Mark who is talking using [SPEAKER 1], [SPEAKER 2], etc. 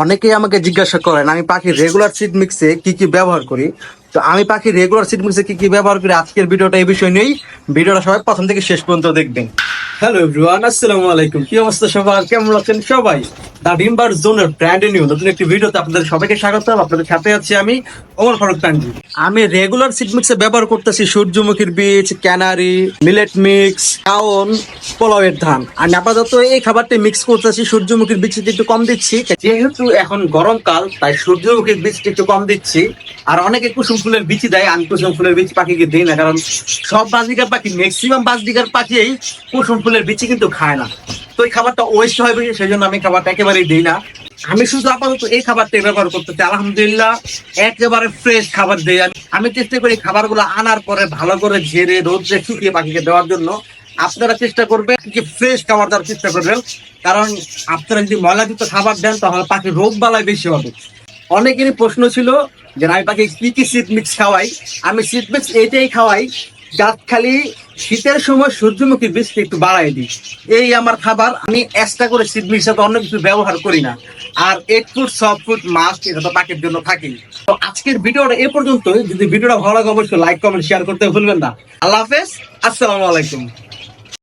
[SPEAKER 1] অনেকেই আমাকে জিজ্ঞাসা করেন, আমি পাখির রেগুলার সিড মিক্সে কি কি ব্যবহার করি? তো আমি পাখি রেগুলার সিড মিক্সে কি কি ব্যবহার করি? আজকের ভিডিওটা এই বিষয় নেই ভিডিওটা সবাই প্রথম থেকে শেষ পর্যন্ত দেখবেন। হ্যালো এভরিওয়ান আসসালামু আলাইকুম। কি অবস্থা সবার? কেমন আছেন সবাই? দা ডিম্বার জোনের ব্র্যান্ড নিউ নতুন একটি ভিডিওতে আপনাদের সবাইকে স্বাগত আপনাদের সাথে আছি আমি ওমর ফারুক তানজি আমি রেগুলার সিড মিক্সে ব্যবহার করতেছি সূর্যমুখীর বীজ, ক্যানারি মিলেট মিক্স কাউন পোলাওয়ের ধান। আমি আপাতত এই খাবারটি মিক্স করতেছি, সূর্যমুখীর বীজটি একটু কম দিচ্ছি। যেহেতু এখন গরমকাল তাই সূর্যমুখীর বীজটি একটু কম দিচ্ছি। আর অনেকে কুসুম ফুলের বীজ দেয়, আমি কুসুম ফুলের বীজ পাখিকে দিই না, কারণ সব বাজরিকার পাখি ম্যাক্সিমাম বাজরিকার পাখিই কুসুম ফুলের বীজ কিন্তু খায় না। তো এই খাবারটা ওয়েস্ট হয় সেই জন্য আমি খাবারটা একেবারেই দিই না। আমি শুধু আপাতত এই খাবারটা ব্যবহার করতেছি আলহামদুলিল্লাহ, একেবারে ফ্রেশ খাবার দিই। আমি আমি চেষ্টা করি খাবারগুলো আনার পরে ভালো করে ঝেড়ে রোদ্রে শুকিয়ে পাখিকে দেওয়ার জন্য। আপনারা চেষ্টা করবেন কি ফ্রেশ খাবার দেওয়ার চেষ্টা করবেন। কারণ আপনারা যদি ময়লাযুক্ত খাবার দেন, তাহলে পাখির রোগ বালাই বেশি হবে। অনেকেরই প্রশ্ন ছিল যে আমি পাখি কি কি সিড মিক্স খাওয়াই? আমি সিড মিক্স এইটাই খাওয়াই খালি শীতের সময় সূর্যমুখী বীজটা একটু বাড়াই দিই। এই আমার খাবার, আমি এক্সট্রা করে শীত মিক্স সাথে অন্য কিছু ব্যবহার করি না। আর এক ফুট সব ফুট মাছ এটা তো পাখির জন্য থাকেই। তো আজকের ভিডিওটা এ পর্যন্ত যদি ভিডিওটা ভালো লাগে, অবশ্যই লাইক কমেন্ট শেয়ার করতে ভুলবেন না। আল্লাহ হাফেজ, আসসালামু আলাইকুম।